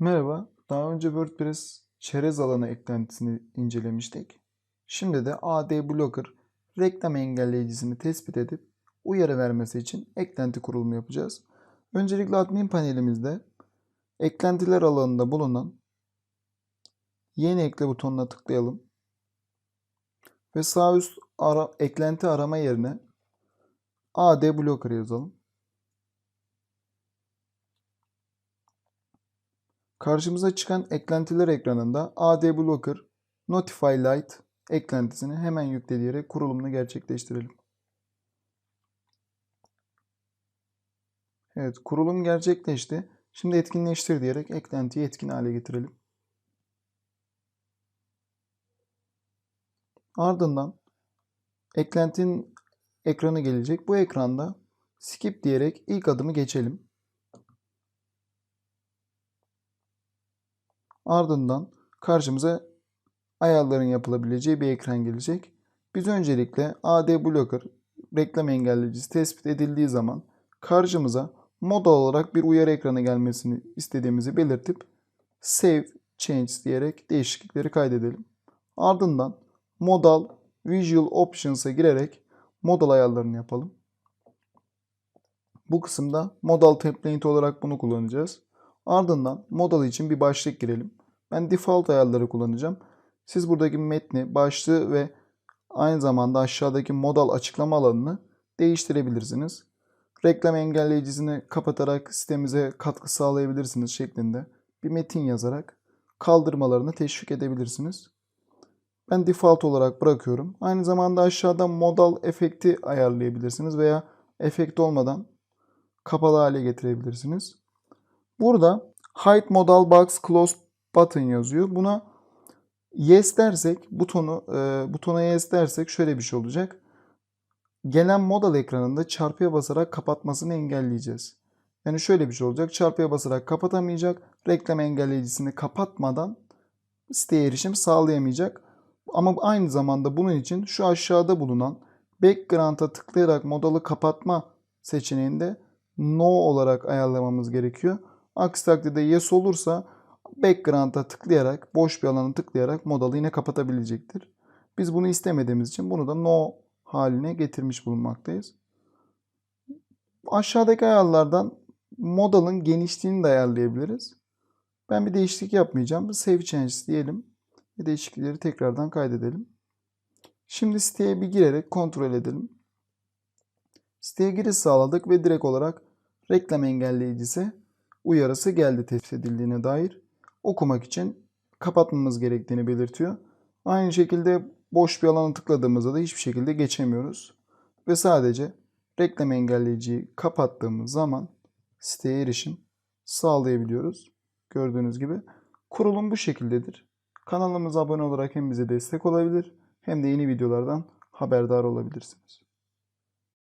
Merhaba, daha önce WordPress çerez alanı eklentisini incelemiştik. Şimdi de AD Blocker reklam engelleyicisini tespit edip uyarı vermesi için eklenti kurulumu yapacağız. Öncelikle admin panelimizde eklentiler alanında bulunan yeni ekle butonuna tıklayalım. Ve sağ üst ara, eklenti arama yerine AD Blocker yazalım. Karşımıza çıkan eklentiler ekranında AD Blocker Notify Lite eklentisini hemen yükle diyerek kurulumunu gerçekleştirelim. Evet, kurulum gerçekleşti. Şimdi etkinleştir diyerek eklentiyi etkin hale getirelim. Ardından eklentinin ekranı gelecek. Bu ekranda skip diyerek ilk adımı geçelim. Ardından karşımıza ayarların yapılabileceği bir ekran gelecek. Biz öncelikle AD Blocker reklam engelleyicisi tespit edildiği zaman karşımıza modal olarak bir uyarı ekranı gelmesini istediğimizi belirtip Save Changes diyerek değişiklikleri kaydedelim. Ardından Modal Visual Options'a girerek modal ayarlarını yapalım. Bu kısımda modal template olarak bunu kullanacağız. Ardından modal için bir başlık girelim. Ben default ayarları kullanacağım. Siz buradaki metni, başlığı ve aynı zamanda aşağıdaki modal açıklama alanını değiştirebilirsiniz. Reklam engelleyicisini kapatarak sitemize katkı sağlayabilirsiniz şeklinde bir metin yazarak kaldırmalarını teşvik edebilirsiniz. Ben default olarak bırakıyorum. Aynı zamanda aşağıda modal efekti ayarlayabilirsiniz veya efekt olmadan kapalı hale getirebilirsiniz. Burada Hide Modal Box Close Button yazıyor. Buna yes dersek butonu e, butona yes dersek şöyle bir şey olacak. Gelen modal ekranında çarpıya basarak kapatmasını engelleyeceğiz. Yani şöyle bir şey olacak. Çarpıya basarak kapatamayacak. Reklam engelleyicisini kapatmadan siteye erişim sağlayamayacak. Ama aynı zamanda bunun için şu aşağıda bulunan background'a tıklayarak modalı kapatma seçeneğinde no olarak ayarlamamız gerekiyor. Aksi takdirde yes olursa background'a tıklayarak, boş bir alanı tıklayarak modalı yine kapatabilecektir. Biz bunu istemediğimiz için bunu da no haline getirmiş bulunmaktayız. Aşağıdaki ayarlardan modalın genişliğini de ayarlayabiliriz. Ben bir değişiklik yapmayacağım. Save changes diyelim. Ve değişiklikleri tekrardan kaydedelim. Şimdi siteye bir girerek kontrol edelim. Siteye giriş sağladık ve direkt olarak reklam engelleyicisi uyarısı geldi tespit edildiğine dair. Okumak için kapatmamız gerektiğini belirtiyor. Aynı şekilde boş bir alana tıkladığımızda da hiçbir şekilde geçemiyoruz. Ve sadece reklam engelleyiciyi kapattığımız zaman siteye erişim sağlayabiliyoruz. Gördüğünüz gibi kurulum bu şekildedir. Kanalımıza abone olarak hem bize destek olabilir hem de yeni videolardan haberdar olabilirsiniz.